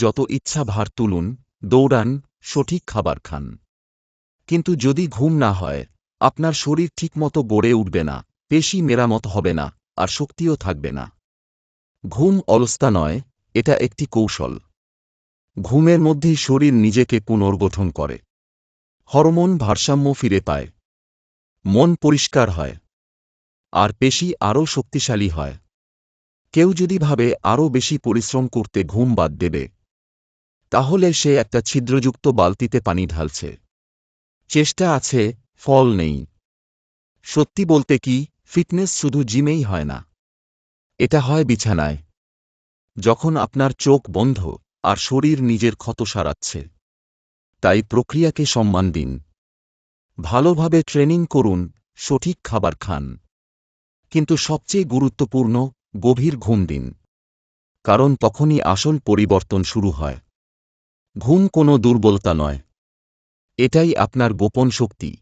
যত ইচ্ছা ভার তুলুন, দৌড়ান, সঠিক খাবার খান। কিন্তু যদি ঘুম না হয়, আপনার শরীর ঠিকমতো গড়ে উঠবে না, পেশি মেরামত হবে না, আর শক্তিও থাকবে না। ঘুম অলস্তা নয়, এটা একটি কৌশল। ঘুমের মধ্যেই শরীর নিজেকে পুনর্গঠন করে। হরমোন ভারসাম্য ফিরে পায়। মন পরিষ্কার হয়। আর পেশি আরও শক্তিশালী হয়। কেউ যদি ভাবে আরও বেশি পরিশ্রম করতে ঘুম বাদ দেবে তাহলে সে একটা ছিদ্রযুক্ত বালতিতে পানি ঢালছে। চেষ্টা আছে, ফল নেই। সত্যি বলতে কি, ফিটনেস শুধু জিমেই হয় না। এটা হয় বিছানায়। যখন আপনার চোখ বন্ধ, আর শরীর নিজের ক্ষত সারাচ্ছে। তাই প্রক্রিয়াকে সম্মান দিন। ভালোভাবে ট্রেনিং করুন, সঠিক খাবার খান। কিন্তু সবচেয়ে গুরুত্বপূর্ণ, গভীর ঘুম দিন। কারণ তখনই আসল পরিবর্তন শুরু হয়। ঘুম কোনো দুর্বলতা নয়। এটাই আপনার গোপন শক্তি।